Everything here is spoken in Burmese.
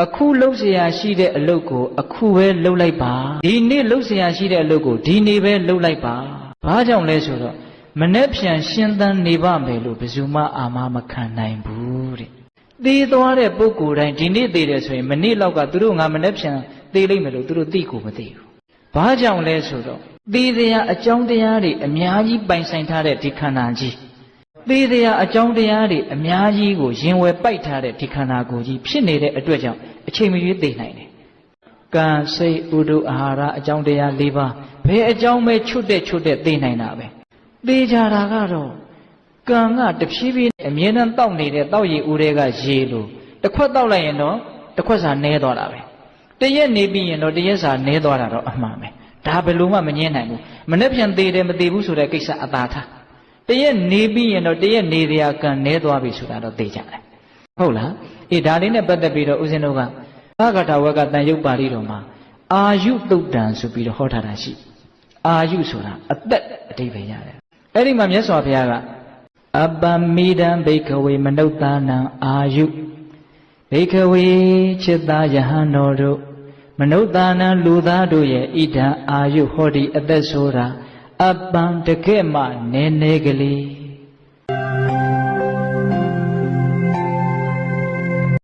အခုလှုပ်เสียရှိတဲ့အလုပ်ကိုအခုပဲလှုပ်လိုက်ပါဒီနေ့လှုပ်เสียရှိတဲ့အလုပ်ကိုဒီနေ့ပဲလှုပ်လိုက်ပါဘာကြောင့်လဲဆိုတော့မနှက်ဖြန်ရှင်းသန်းနေပါမယ်လို့ဘယ်သူမှအာမမခံနိုင်ဘူးတဲ့သေသွားတဲ့ပုဂ္ဂိုလ်တိုင်းဒီနေ့သေတယ်ဆိုရင်မနေ့လောက်ကသူတို့ငါမနှက်ဖြန်သေလိမ့်မယ်လို့သူတို့သိကိုမသိဘူးဘာကြောင့်လဲဆိုတော့သေတရားအကြောင်းတရားတွေအများကြီးပိုင်ဆိုင်ထားတဲ့ဒီခန္ဓာကြီး သေတရားအကြောင်းတရားတွေအများကြီးကိုရင်ဝယ်ပိုက်ထားတဲ့ဒီခန္ဓာကိုယ်ကြီးဖြစ်နေတဲ့အတွက်ကြောင့်အချိန်မရွေးသိနိုင်တယ်ကံစိတ်ဥဒုအာဟာရအကြောင်းတရား၄ပါးဘယ်အကြောင်းပဲချွတ်တဲ့ချွတ်တဲ့သိနိုင်တာပဲသိကြတာကတော့ကံကတဖြည်းဖြည်းအမြဲတမ်းတောက်နေတဲ့တောက်ရည်ဦးတွေကရေလို့တစ်ခွက်တောက်လိုက်ရင်တော့တစ်ခွက်စာနဲသွားတာပဲတရက်နေပြီးရင်တော့တရက်စာနဲသွားတာတော့အမှန်ပဲဒါဘယ်လို့မှမငင်းနိုင်ဘူးမနေ့ပြန်သေးတယ်မသေးဘူးဆိုတဲ့ကိစ္စအသာထား တရက်နေပြီးရင်တော့တရက်နေတရားကံနဲသွားပြီဆိုတာတော့သိကြတယ်ဟုတ်လားအေးဒါလေးနဲ့ပတ်သက်ပြီးတော့ဦးဇင်းတို့ကဘာဂတာဝကတန်ရုပ်ပါဠိတော်မှာအာယုတုတ်တံဆိုပြီးတော့ဟောထားတာရှိအာယုဆိုတာအသက်အတိပ္ပယ်ရတယ်အဲ့ဒီမှာမြတ်စွာဘုရားကအပ္ပမိဒံဘိခဝေမနုဿာနံအာယုဘိခဝေจิตသားယဟန်တော်တို့မနုဿာနံလူသားတို့ရဲ့ဣဒံအာယုဟောဒီအသက်ဆိုတာ အပ္ပံတကဲ့မှနည်းနည်းကလေး